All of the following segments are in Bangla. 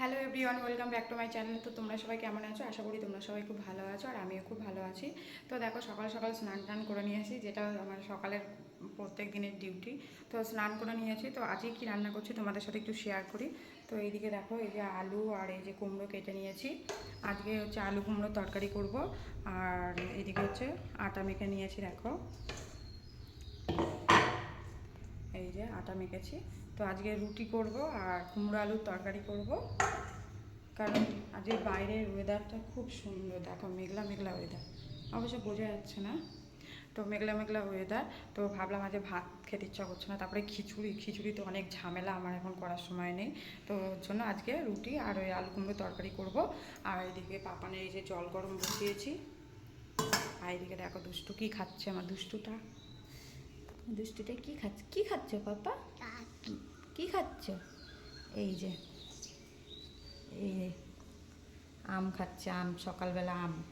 Hello everyone, welcome back to my channel. তো তোমরা সবাই কেমন আছো? আশা করি তোমরা সবাই খুব ভালো আছো আর আমিও খুব ভালো আছি। তো দেখো, সকাল সকাল স্নান টান করে নিয়ে নিয়েছি যেটা আমার সকালের প্রত্যেক দিনের ডিউটি তো স্নান করে নিয়েছি তো আজকে কি রান্না করছি তোমাদের সাথে একটু শেয়ার করি। তো এইদিকে দেখো, এই যে আলু আর এই যে কুমড়ো কেটে নিয়েছি। আজকে হচ্ছে আলু কুমড়ো তরকারি করব। আর এইদিকে হচ্ছে আটা মেখে নিয়েছি, দেখো। এই যে আটা মেখেছি। তো আজকে রুটি করব আর কুমড়ো আলুর তরকারি করব। কারণ আজকে বাইরের ওয়েদারটা খুব সুন্দর। দেখো মেঘলা মেঘলা ওয়েদার অবশ্য বোঝা যাচ্ছে না। তো মেঘলা মেঘলা ওয়েদার তো ভাবলাম আজকে ভাত খেতে ইচ্ছা করছে না। তারপরে খিচুড়ি। খিচুড়ি তো অনেক ঝামেলা আমার এখন করার সময় নেই। তো ওর জন্য আজকে রুটি আর ওই আলু কুমড়ো তরকারি করব। আর এদিকে পাপানের এই যে জল গরম বসিয়েছি। আর এদিকে দেখো দুষ্টু কী খাচ্ছে আমার দুষ্টুটা। দুষ্টুটা কি খাচ্ছে? কি খাচ্ছ পাপা? কি খাচ্ছ? এই যে এই যে, আম খাচ্ছে, আম, সকালবেলা আম।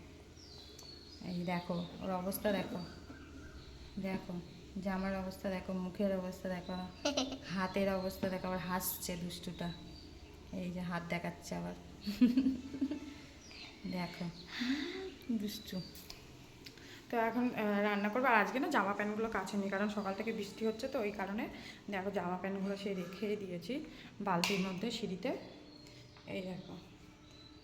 এই দেখো, ওর অবস্থা দেখো। দেখো, জামার অবস্থা দেখো, মুখের অবস্থা দেখো, হাতের অবস্থা দেখো, আবার হাসছে দুষ্টুটা। এই যে হাত দেখাচ্ছে আবার। দেখো, দুষ্টু। তো এখন রান্না করব। আর আজকে না জামা প্যান্টগুলো কাছে নি কারণ সকাল থেকে বৃষ্টি হচ্ছে, তো ওই কারণে দেখো জামা প্যান্টগুলো সে রেখে দিয়েছি, বালতির মধ্যে সিঁড়িতে। এই দেখো,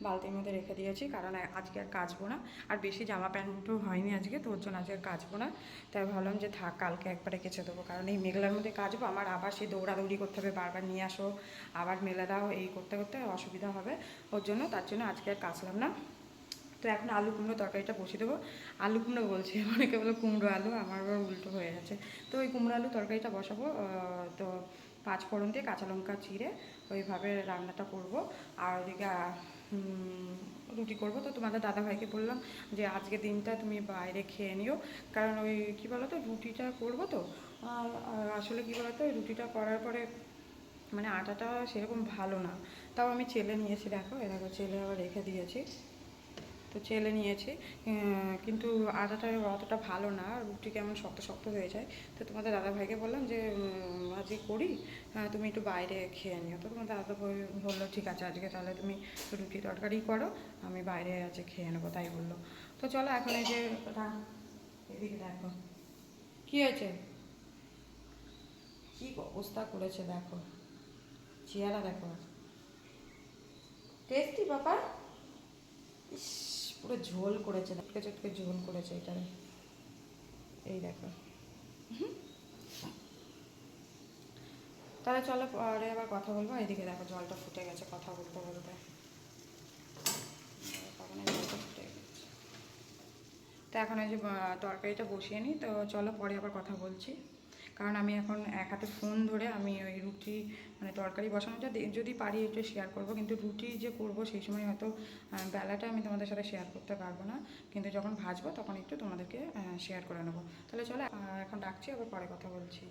বালতির মধ্যে রেখে দিয়েছি, কারণ আজকে আর কাচবো না। আর বেশি জামা প্যান্টও হয়নি আজকে, তো ওর জন্য আজকে আর কাচবো না। তাই ভাবলাম যে থাক, কালকে একবারে কেচে দেবো, কারণ এই মেঘলার মধ্যে কাচবো, আমার আবার সেই দৌড়াদৌড়ি করতে হবে, বারবার নিয়ে আসো, আবার মেলে দাও, এই করতে করতে অসুবিধা হবে। ওর জন্য তার জন্য আজকে আর কাচলাম না। তো এখন আলু কুমড়ো তরকারিটা বসিয়ে দেবো। আলু কুমড়ো বলছি, অনেকে বলো কুমড়ো আলু, আমার আবার উল্টো হয়ে গেছে। তো ওই কুমড়ো আলু তরকারিটা বসাবো তো পাঁচ ফোড়ন দিয়ে কাঁচা লঙ্কা চিড়ে ওইভাবে রান্নাটা করব। আর ওদিকে রুটি করব। তো তোমাদের দাদাভাইকে বললাম যে, আজকে দিনটা তুমি বাইরে খেয়ে নিও। কারণ ওই, কী বলো তো রুটিটা করব তো। আসলে কী বলো তো ওই রুটিটা করার পরে মানে আটাটা সেরকম ভালো না। তাও আমি চেলে নিয়েছি, দেখো এরকম চেলে আবার রেখে দিয়েছি। তো চেলে নিয়েছি। কিন্তু আটাটা অতটা ভালো না রুটি কেমন শক্ত শক্ত হয়ে যায়। তো তোমাদের দাদা ভাইকে বললাম যে আজকে করি তুমি একটু বাইরে খেয়ে নিও। তো তোমাদের দাদা ভাই বলল, ঠিক আছে, আজকে তাহলে তুমি রুটি তরকারি করো, আমি বাইরে আজকে খেয়ে নেব। তাই বলল। তো চলো এখন এই যে এদিকে দেখো। কী হয়েছে? কী অবস্থা করেছে দেখো। চেহারা দেখো। টেস্টি বাবা ইস। পুরো ঝোল করেছে চটকে চটকে ঝোল করেছে এটারে। এই দেখো। তাহলে চলো পরে আবার কথা বলব, এদিকে দেখো জলটা ফুটে গেছে, কথা বলতে বলতে। তো এখন এই যে তরকারিটা বসিয়ে নিই তো চলো পরে আবার কথা বলছি। কারণ আমি এখন এক হাতে ফোন ধরে আমি ওই রুটি মানে তরকারি বসানোটা যদি পারি একটু শেয়ার করব। কিন্তু রুটি যে করব সেই সময় হয়তো বেলাটা আমি তোমাদের সাথে শেয়ার করতে পারব না। কিন্তু যখন ভাজবো তখন একটু তোমাদেরকে শেয়ার করে নেব। তাহলে চলো এখন রাখছি আবার পরে কথা বলছি।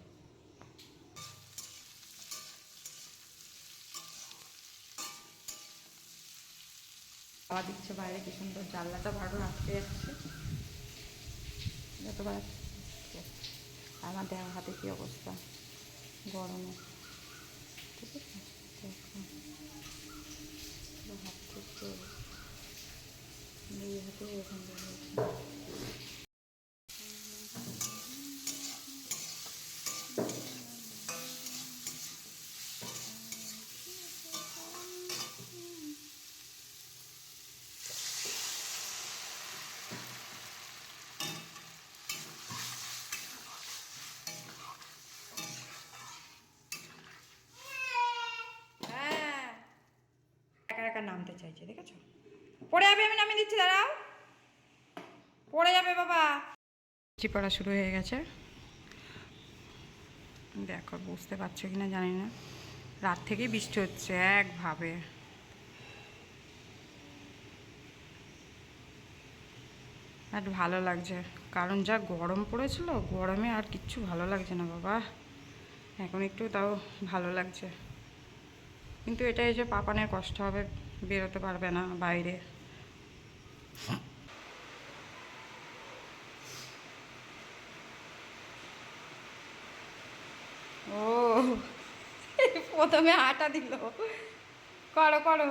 হাওয়া দিচ্ছে বাইরে, কি সুন্দর জানলাটা ভালো রাখতে যাচ্ছে। যতবার আমার দেহ হাতে কি অবস্থা? গরমে। ঠিক আছে দেখো। হাত থেকে এই হাতে এরকম বেরিয়েছে হ্যাঁ একা নামতে চাইছে, দেখেছ? পড়ে যাবে, আমি নামিয়ে দিচ্ছি, দাঁড়াও। পড়ে যাবে, বাবা। পড়া শুরু হয়ে গেছে। দেখো, বুঝতে পারছ কি না জানি না। রাত থেকেই বৃষ্টি হচ্ছে, একভাবে। আর ভালো লাগছে, কারণ যা গরম পড়েছিল, গরমে আর কিচ্ছু ভালো লাগছে না, বাবা। এখন একটু তাও ভালো লাগছে। কিন্তু এটাই যে পাপানের কষ্ট হবে, বেরোতে পারবে না বাইরে। ও, প্রথমে আটা দিল। করো করো।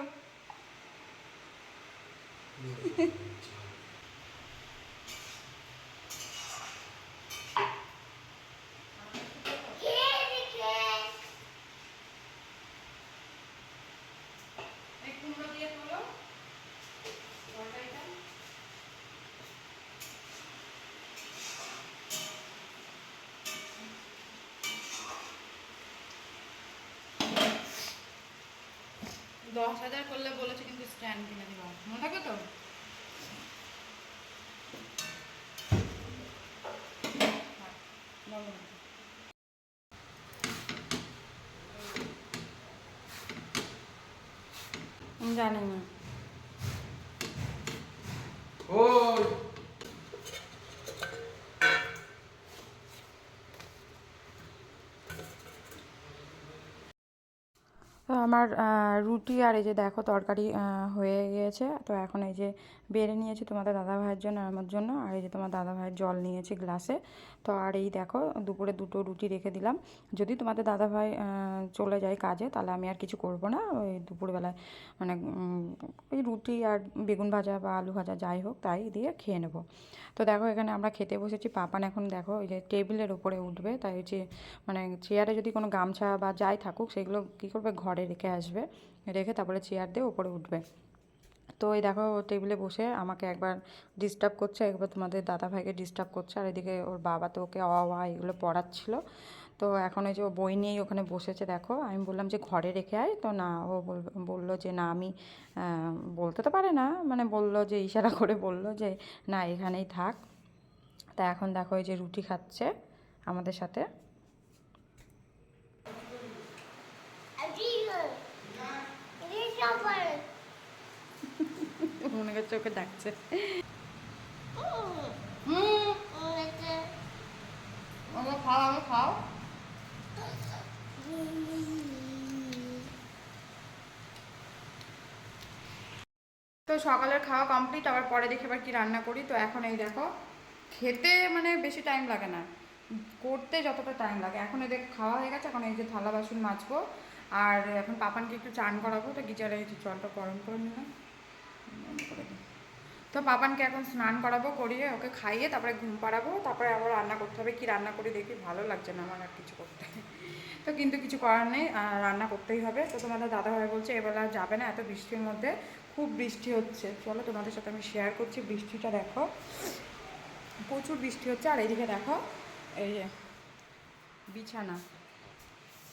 দশ হাজার করলে বলেছে কিন্তু স্ট্যান্ড কিনে দিব। মনে থাকবে তো? জানি না। ওই তো আমার রুটি আর এই যে দেখো তরকারি হয়ে গিয়েছে। তো এখন এই যে বেড়ে নিয়েছি তোমাদের দাদা ভাইয়ের জন্য, আমার জন্য। আর এই যে তোমার দাদা ভাইয়ের জল নিয়েছি গ্লাসে। তো আর এই দেখো দুপুরে দুটো রুটি রেখে দিলাম। যদি তোমাদের দাদা ভাই চলে যায় কাজে, তাহলে আমি আর কিছু করব না। ওই দুপুরবেলায় মানে ওই রুটি আর বেগুন ভাজা বা আলু ভাজা যাই হোক, তাই দিয়ে খেয়ে নেব। তো দেখো এখানে আমরা খেতে বসেছি। পাপান এখন দেখো ওই যে টেবিলের ওপরে উঠবে। তাই হচ্ছে মানে চেয়ারে যদি কোনো গামছা বা যাই থাকুক, সেগুলো কী করবে? ঘরে রেখে আসবে। রেখে তারপরে চেয়ার দিয়ে ওপরে উঠবে। তো এই দেখো টেবিলে বসে আমাকে একবার ডিস্টার্ব করছে, একবার তোমাদের দাদা ভাইকে ডিস্টার্ব করছে, আর এদিকে ওর বাবা তো ওকে অ, আ এগুলো পড়াচ্ছিল। তো এখন ওই যে ও বই নিয়েই ওখানে বসেছে, দেখো। আমি বললাম যে ঘরে রেখে আয়। তো না, ও বল- বলল যে না, আমি বলতে তো পারে না। মানে বলল যে, ইশারা করে বলল যে, না, এখানেই থাক। তা এখন দেখো এই যে রুটি খাচ্ছে আমাদের সাথে। মনে করছে ওকে ডাকছে। খাও আগে খাও তো সকালের খাওয়া কমপ্লিট আবার পরে দেখে আবার কি রান্না করি। তো এখন এই দেখো, খেতে মানে বেশি টাইম লাগে না। করতে যতটা টাইম লাগে। এখন এদের খাওয়া হয়ে গেছে, এখন এই যে থালা বাসন মাজবো। আর এখন পাপানকে একটু চান করাবো, তো গিজারে এই জলটা গরম করে নিলাম। তো পাপানকে এখন স্নান করাবো, করিয়ে ওকে খাইয়ে তারপরে ঘুম পাড়াবো, তারপরে আবার রান্না করতে হবে। কি রান্না করি দেখি, ভালো লাগছে না আমার আর কিছু করতে। তো কিন্তু কিছু করার নেই রান্না করতেই হবে। তো তোমাদের দাদাভাই বলছে, এবেলা যাবে না এত বৃষ্টির মধ্যে, খুব বৃষ্টি হচ্ছে। চলো তোমাদের সাথে আমি শেয়ার করছি বৃষ্টিটা, দেখো। প্রচুর বৃষ্টি হচ্ছে, আর এইদিকে দেখো, এই যে বিছানা।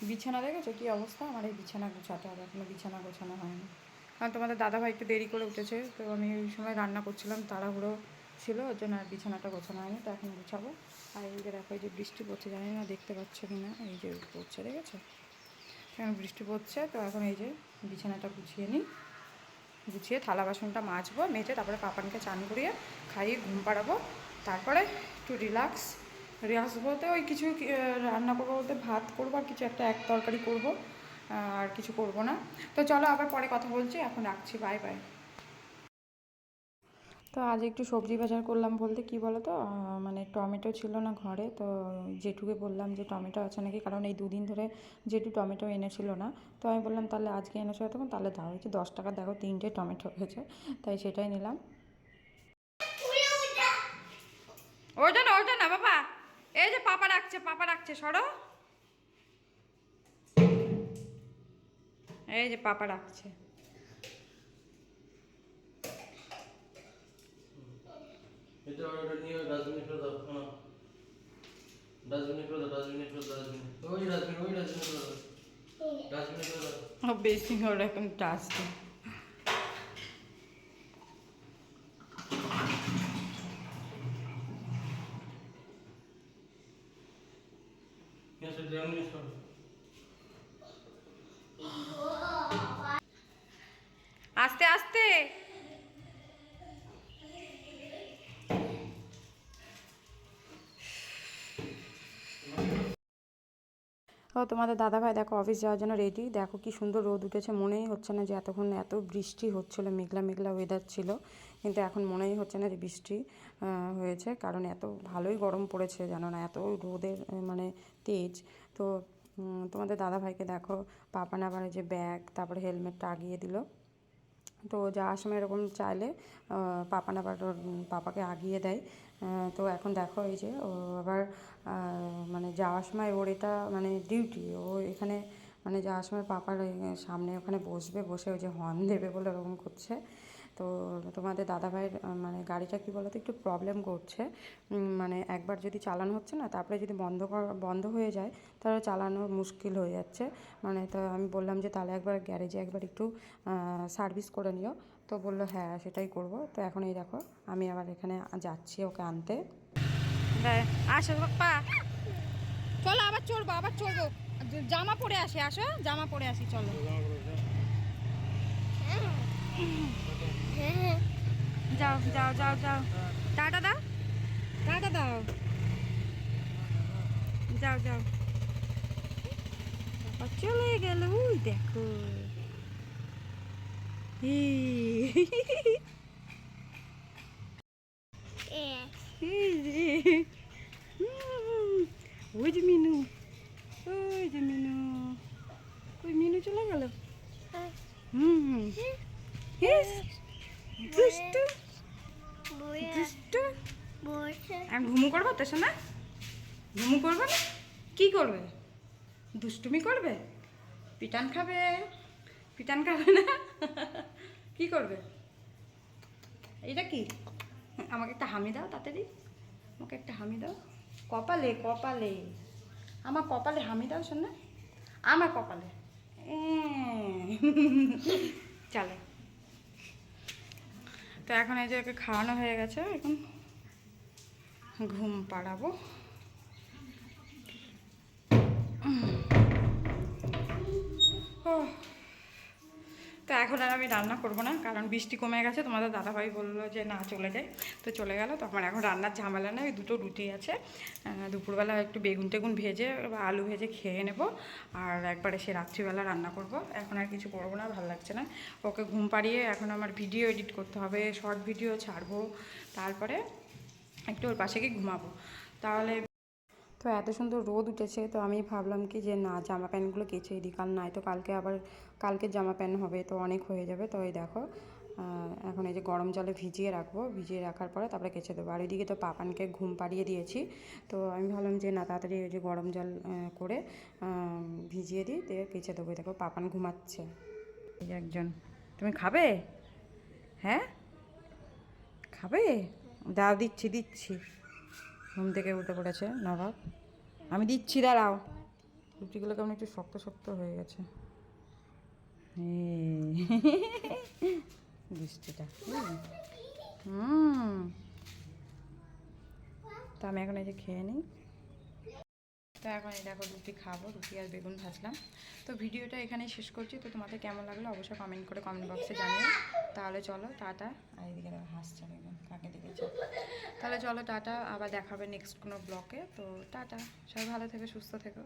বিছানা দেখেছ? কি অবস্থা? আমার এই বিছানা গোছাতে হবে, এখনও বিছানা গোছানো হয়নি। কারণ তোমাদের দাদাভাই একটু দেরি করে উঠেছে, তো আমি ওই সময় রান্না করছিলাম, তাড়াহুড়ো ছিল, ওর জন্য আর বিছানাটা গোছানো হয়নি, তো এখন গুছাবো। আর এই যে দেখো, এই যে বৃষ্টি পড়ছে, জানি না, দেখতে পাচ্ছ কি না, এই যে পড়ছে, দেখেছ? এখন বৃষ্টি পড়ছে, তো এখন এই যে বিছানাটা গুছিয়ে নিই। গুছিয়ে থালা বাসনটা মাজবো, মেজে তারপরে পাপানকে চান করিয়ে খাইয়ে ঘুম পাড়াবো। তারপরে একটু রিল্যাক্স রিল্যাক্স বলতে ওই কিছু রান্না করব বলতে ভাত করব, আর কিছু একটা এক তরকারি করব। আর কিছু করব না। তো চলো আবার পরে কথা বলছি এখন রাখছি বাই বাই তো আজ একটু সবজি বাজার করলাম বলতে কি বলো তো মানে টমেটো ছিল না ঘরে তো জেঠুকে বললাম যে টমেটো আছে নাকি কারণ এই দুদিন ধরে জেঠু টমেটো এনেছিল না। তো আমি বললাম তাহলে আজকে এনেছো তখন তাহলে দাও হয়েছে দশ টাকা দেখো তিনটে টমেটো হয়েছে তাই সেটাই নিলাম। ওইটা না ওইটা না বাবা। এই যে পাপা রাখছে পাপা রাখছে সরো। এই যে পাপা রাখছে। এটা ওটা নিয়ে ডাস্টবিনে ফেলে দাও হ্যাঁ। ডাস্টবিনে ফেলে দাও ডাস্টবিনে ফেলে দাও ডাস্টবিনে ওই ডাস্টবিন ওই ডাস্টবিনে ফেলে দাও। ডাস্টবিনে ফেলে দাও। বেশি ওরকম ড্রাম নিয়ে এসো। আস্তে আস্তে। ও, তোমাদের দাদাভাই দেখো অফিস যাওয়ার জন্য রেডি দেখো কি সুন্দর রোদ উঠেছে, মনেই হচ্ছে না যে এতক্ষণ এত বৃষ্টি হচ্ছিল, মেঘলা মেঘলা ওয়েদার ছিল। কিন্তু এখন মনেই হচ্ছে না যে বৃষ্টি হয়েছে, কারণ এত ভালোই গরম পড়েছে জানো না, এত রোদের মানে তেজ। তো তোমাদের দাদা ভাইকে দেখো পাপান আবার যে ব্যাগ তারপরে হেলমেটটা আগিয়ে দিল। তো যাওয়ার সময় এরকম চাইলে পাপা না ওর পাপাকে আগিয়ে দেয়। তো এখন দেখো এই যে, ও আবার মানে যাওয়ার সময় ওর এটা মানে ডিউটি ও এখানে মানে যাওয়ার সময় পাপার সামনে ওখানে বসবে, বসে ওই যে হর্ন দেবে বলে ওরকম করছে। তো তোমাদের দাদাভাইয়ের মানে গাড়িটা কী বলতো একটু প্রবলেম করছে। মানে একবার যদি চালানো হচ্ছে না তারপরে যদি বন্ধ করা বন্ধ হয়ে যায় তাহলে চালানো মুশকিল হয়ে যাচ্ছে। মানে তো আমি বললাম যে তাহলে একবার গ্যারেজে একবার একটু সার্ভিস করে নিও। তো বলল হ্যাঁ সেটাই করব। তো এখন এই দেখো আমি আবার এখানে যাচ্ছি ওকে আনতে। আসো পা চলো আবার চড়বো আবার চড়বো। জামা পরে আসি আসো জামা পরে আসি চলো। যাও যাও যাও যাও। টাটা দাও। টাটা দাও। যাও যাও। চলে গেল ওই দেখো। হুম, ওই যে মিনু। ওই যে মিনু। ওই মিনু চলে গেল? হুম ইস, দুষ্টু দুষ্টু আমি ঘুমু করব তো শোনা ঘুমু করবে না? কি করবে? দুষ্টুমি করবে? পিটান খাবে? পিটান খাবে না? কি করবে? এটা কি? আমাকে একটা হামি দাও তাড়াতাড়ি। আমাকে একটা হামি দাও। কপালে কপালে। আমার কপালে হামি দাও শোনা আমার কপালে। চলে। তো এখন এই যে ওকে খাওয়ানো হয়ে গেছে এখন ঘুম পাড়াবো ওহ। তো এখন আর আমি রান্না করব না, কারণ বৃষ্টি কমে গেছে, তোমাদের দাদাভাই বলল যে না, চলে যায় তো চলে গেল তখন এখন রান্নার ঝামেলা নেই দুটো রুটি আছে। দুপুরবেলা একটু বেগুন টেগুন ভেজে বা আলু ভেজে খেয়ে নেব, আর একবারে সে রাত্রিবেলা রান্না করব। এখন আর কিছু করব না, ভালো লাগছে না। ওকে ঘুম পাড়িয়ে এখন আমার ভিডিও এডিট করতে হবে, শর্ট ভিডিও ছাড়বো, তারপরে একটু ওর পাশে গিয়ে ঘুমাবো। তাহলে তো এত সুন্দর রোদ উঠেছে, তো আমি ভাবলাম কি যে না, জামা প্যান্টগুলো কেচে দিই। কাল নাই তো কালকে আবার, কালকে জামা প্যান্ট হবে, তো অনেক হয়ে যাবে। তো এই দেখো এখন এই যে গরম জলে ভিজিয়ে রাখব। ভিজিয়ে রাখার পরে তারপরে কেচে দেবো। আর ওইদিকে তো পাপানকে ঘুম পাড়িয়ে দিয়েছি। তো আমি ভাবলাম যে না, তাড়াতাড়ি ওই যে গরম জল করে ভিজিয়ে দিই, দিয়ে কেচে দেবো। দেখো, পাপান ঘুমাচ্ছে। এই একজন, তুমি খাবে? হ্যাঁ? খাবে? দাও, দিচ্ছি দিচ্ছি। ঘুম থেকে উঠে পড়েছে নবাব। আমি দিচ্ছি, দাঁড়াও। রুটিগুলো কেমন একটু শক্ত শক্ত হয়ে গেছে। বৃষ্টিটা হুম। তা আমি এখন এই যে খেয়ে নিই। তো এখন এই দেখো রুটি খাব, রুটি আর বেগুন ভাজলাম। তো ভিডিওটা এখানে শেষ করছি। তো তোমাদের কেমন লাগল অবশ্যই কমেন্ট করে কমেন্ট বক্সে জানিও। তাহলে চলো, টাটা। আর এদিকে হাসছে বেগুন, কাকে চলো তাহলে চলো, টাটা। আবার দেখাবে নেক্সট কোনো ব্লকে তো টাটা। সবাই ভালো থেকে, সুস্থ থেকো।